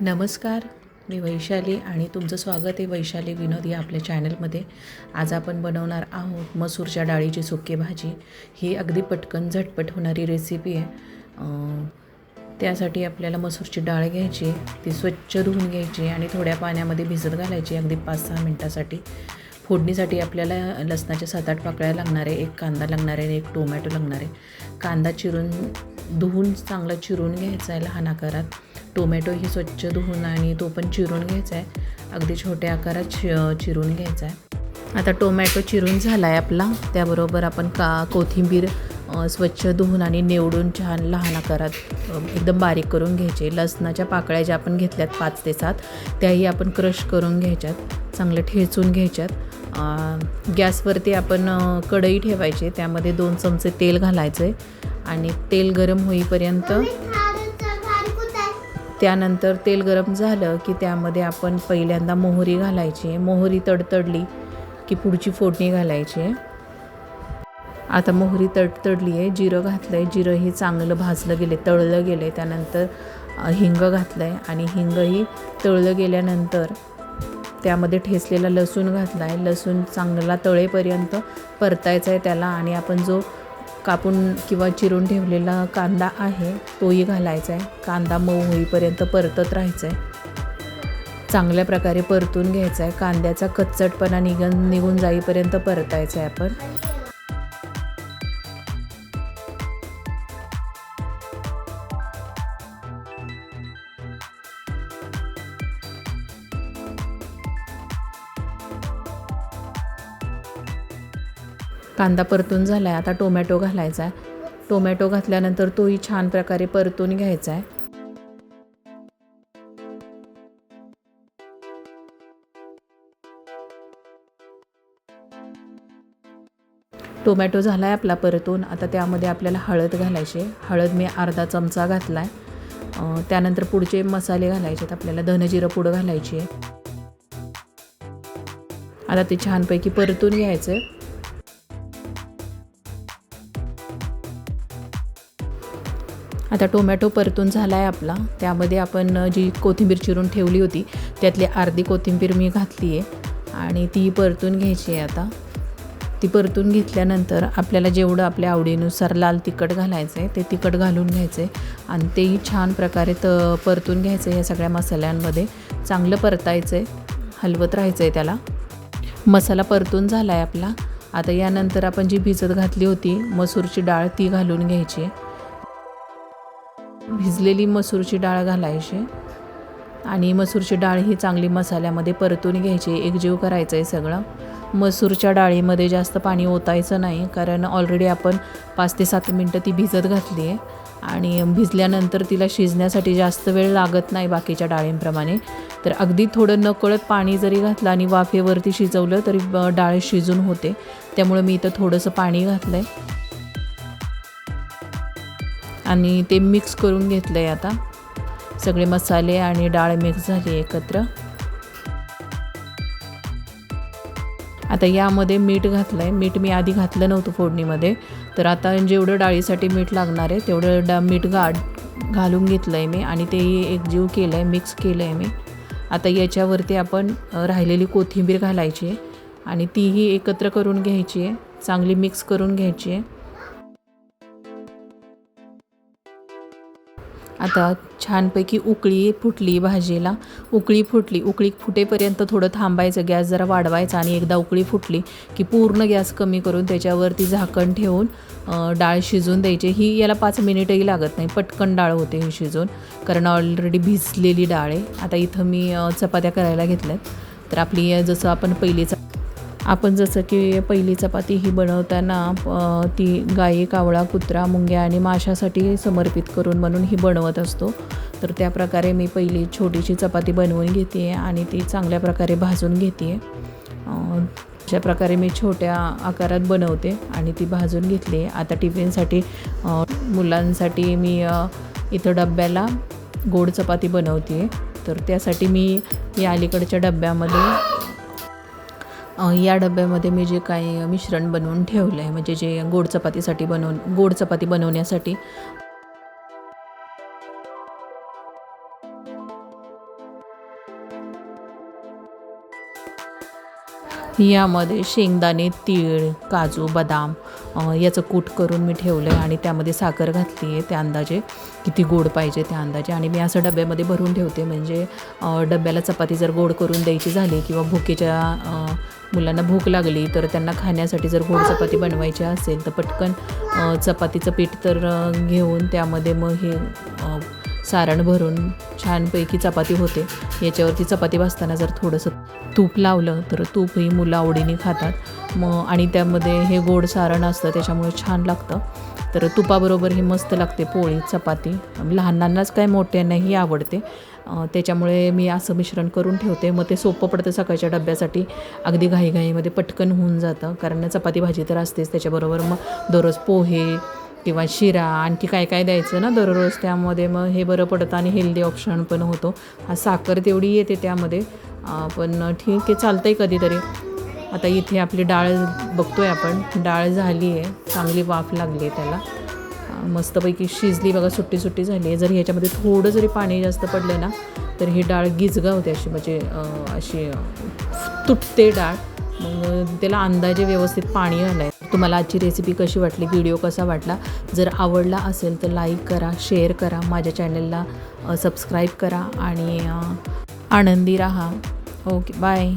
नमस्कार मी वैशाली आणि तुमचं स्वागत आहे वैशाली विनोद या आपल्या चॅनलमध्ये. आज आपण बनवणार आहोत मसूरच्या डाळीची सुकी भाजी. ही अगदी पटकन झटपट होणारी रेसिपी आहे. त्यासाठी आपल्याला मसूरची डाळ घ्यायची ती स्वच्छ धुवून घ्यायची आणि थोड्या पाण्यामध्ये भिजत घालायची अगदी पाच सहा मिनटासाठी. फोडणीसाठी आपल्याला लसणाच्या सात आठ पाकळ्या लागणार आहे एक कांदा लागणार आहे आणि एक टोमॅटो लागणार आहे. कांदा चिरून धुवून चांगला चिरून घ्यायचा आहे लहान आकारात. टोमॅटो ही स्वच्छ धुवून आणि तो पण चिरून घ्यायचा आहे. अगदी छोट्या आकारात चि चिरून घ्यायचा आहे. आता टोमॅटो चिरून झाला आहे आपला. त्याबरोबर आपण का कोथिंबीर स्वच्छ धुवून आणि निवडून छान लहान आकारात एकदम बारीक करून घ्यायचे. लसणाच्या पाकळ्या ज्या आपण घेतल्यात पाच ते सात त्याही आपण क्रश करून घ्यायच्यात. चांगलं ठेचून घ्यायच्यात. गॅसवरती आपण कढई ठेवायची. त्यामध्ये दोन चमचे तेल घालायचे आणि तेल गरम होईपर्यंत त्यानंतर तेल गरम झालं की त्यामध्ये आपण पहिल्यांदा मोहरी घालायची. मोहरी तडतडली की पुढची फोडणी घालायची. आहे आता मोहरी तडतडली आहे. जिरं घातलं आहे जिरं हे चांगलं भाजलं गेले तळलं गेले. त्यानंतर अ, हिंग घातलं आहे आणि हिंगही तळलं गेल्यानंतर त्यामध्ये ठेचलेला लसूण घातला आहे लसूण चांगला तळेपर्यंत परतायचा आहे त्याला आणि आपण जो कापून किंवा चिरून ठेवलेला कांदा आहे तोही घालायचा आहे कांदा मऊ होईपर्यंत परतत राहायचा आहे चांगल्या प्रकारे परतून घ्यायचा आहे कांद्याचा कच्चटपणा निघन निघून जाईपर्यंत परतायचा आहे आपण. कांदा परतून झाला आहे आता टोमॅटो घालायचा आहे टोमॅटो घातल्यानंतर तोही छान प्रकारे परतून घ्यायचा आहे टोमॅटो झाला आहे आपला परतून आता त्यामध्ये आपल्याला हळद घालायची हळद मी अर्धा चमचा घातला आहे त्यानंतर पुढचे मसाले घालायचे आहेत आपल्याला धनजिरं पुढं घालायची आहे. आता ते छानपैकी परतून घ्यायचं आता टोमॅटो परतून झाला आहे आपला. त्यामध्ये आपण जी कोथिंबीर चिरून ठेवली होती त्यातली अर्धी कोथिंबीर मी घातली आहे आणि ती परतून घ्यायची आहे आता. ती परतून घेतल्यानंतर आपल्याला जेवढं आपल्या आवडीनुसार लाल तिखट घालायचं आहे ते तिखट घालून घ्यायचं आहे आणि तेही छान प्रकारे त परतून घ्यायचं आहे या सगळ्या मसाल्यांमध्ये. चांगलं परतायचं आहे हलवत राहायचं आहे त्याला. मसाला परतून झाला आहे आपला. आता यानंतर आपण जी भिजत घातली होती मसूरची डाळ ती घालून घ्यायची आहे भिजलेली मसूरची डाळ घालायची. आणि मसूरची डाळ ही चांगली मसाल्यामध्ये परतून घ्यायची. एकजीव करायचं आहे सगळं. मसूरच्या डाळीमध्ये जास्त पाणी ओतायचं नाही कारण ऑलरेडी आपण पाच ते सात मिनटं ती भिजत घातली आहे. आणि भिजल्यानंतर तिला शिजण्यासाठी जास्त वेळ लागत नाही बाकीच्या डाळींप्रमाणे. तर अगदी थोडं नकळत पाणी जरी घातलं आणि वाफेवरती शिजवलं तरी ब- डाळ शिजून होते. त्यामुळे मी इथं थोडंसं पाणी घातलं आहे आणि ते मिक्स करून घेतलं आहे आता. सगळे मसाले आणि डाळ मिक्स झाली एकत्र. आता यामध्ये मीठ घातलं आहे मीठ मी आधी घातलं नव्हतं फोडणीमध्ये. तर आता जेवढं डाळीसाठी मीठ लागणार आहे तेवढं डा मीठ गा घालून घेतलं आहे मी आणि ते एकजीव केलं आहे मिक्स केलं आहे मी. आता याच्यावरती आपण राहिलेली कोथिंबीर घालायची आहे आणि तीही एकत्र करून घ्यायची आहे. चांगली मिक्स करून घ्यायची आहे. आता छानपैकी उकळी फुटली भाजीला. उकळी फुटली. उकळी फुटेपर्यंत थोडं थांबायचं. गॅस जरा वाढवायचा आणि एकदा उकळी फुटली की पूर्ण गॅस कमी करून त्याच्यावरती झाकण ठेवून डाळ शिजून द्यायची. ही याला पाच मिनिटही लागत नाही. पटकन डाळ होते ही शिजून कारण ऑलरेडी भिजलेली डाळ आहे. आता इथं मी चपात्या करायला घेतल्यात. तर आपली जसं आपण पहिलीचा आपण जसं की पहिली चपाती ही बनवताना ती गाई कावळा कुत्रा मुंग्या आणि माशासाठी समर्पित करून म्हणून ही बनवत असतो. तर त्या प्रकारे मी पहिली छोटीशी चपाती बनवून घेते आहे आणि ती चांगल्या प्रकारे भाजून घेते. आहे अशा प्रकारे मी छोट्या आकारात बनवते आणि ती भाजून घेतली. आहे आता टिफिनसाठी मुलांसाठी मी इथं डब्याला गोड चपाती बनवते. आहे तर त्यासाठी मी या अलीकडच्या डब्यामध्ये या डब्यामध्ये मी जे काही मिश्रण बनवून ठेवलं आहे म्हणजे जे गोड चपातीसाठी बनवून गोड चपाती बनवण्यासाठी. यामध्ये शेंगदाणे तीळ काजू बदाम याचं कूट करून मी ठेवलं आहे आणि त्यामध्ये साखर घातली आहे त्या अंदाजे. किती गोड पाहिजे त्या अंदाजे. आणि मी असं डब्यामध्ये भरून ठेवते म्हणजे डब्याला चपाती जर गोड करून द्यायची झाली किंवा भुकेच्या मुलांना भूक लागली तर त्यांना खाण्यासाठी जर गोड चपाती बनवायची असेल तर पटकन चपातीचं पीठ तर घेऊन त्यामध्ये मग हे सारण भरून छानपैकी चपाती होते. याच्यावरती चपाती भाजताना जर थोडंसं तूप लावलं तर तूपही मुलं आवडीने खातात. मग आणि त्यामध्ये हे गोड सारण असतं त्याच्यामुळे छान लागतं. तर तुपाबरोबर हे मस्त लागते पोळी चपाती. लहानांनाच काय मोठ्यांनाही आवडते. त्याच्यामुळे मी असं मिश्रण करून ठेवते. मग ते सोपं पडतं सकाळच्या डब्यासाठी. अगदी घाईघाईमध्ये पटकन होऊन जातं. कारण चपाती भाजी तर असतेच त्याच्याबरोबर. मग दररोज पोहे किंवा शिरा आणखी काय काय द्यायचं ना दररोज त्यामध्ये. मग हे बरं पडतं आणि हेल्दी ऑप्शन पण होतो. हा साखर तेवढी येते त्यामध्ये. पण ठीक आहे चालतं आहे कधीतरी. आता इथे आपली डाळ बघतोय आपण. डाळ झाली आहे. चांगली वाफ लागली आहे त्याला. मस्तपैकी शिजली बघा सुट्टी सुट्टी झाली आहे. जर ह्याच्यामध्ये थोडं जरी पाणी जास्त पडलं ना तर ही डाळ गिजगा होते अशी. म्हणजे अशी तुटते डाळ. मग त्याला अंदाजे व्यवस्थित पाणी आलं आहे तुम्हाला आजची रेसिपी कशी वाटली? व्हिडिओ कसा वाटला? जर आवडला असेल तर लाईक करा शेअर करा. माझ्या चॅनलला सबस्क्राईब करा. आणि आनंदी राहा. Okay bye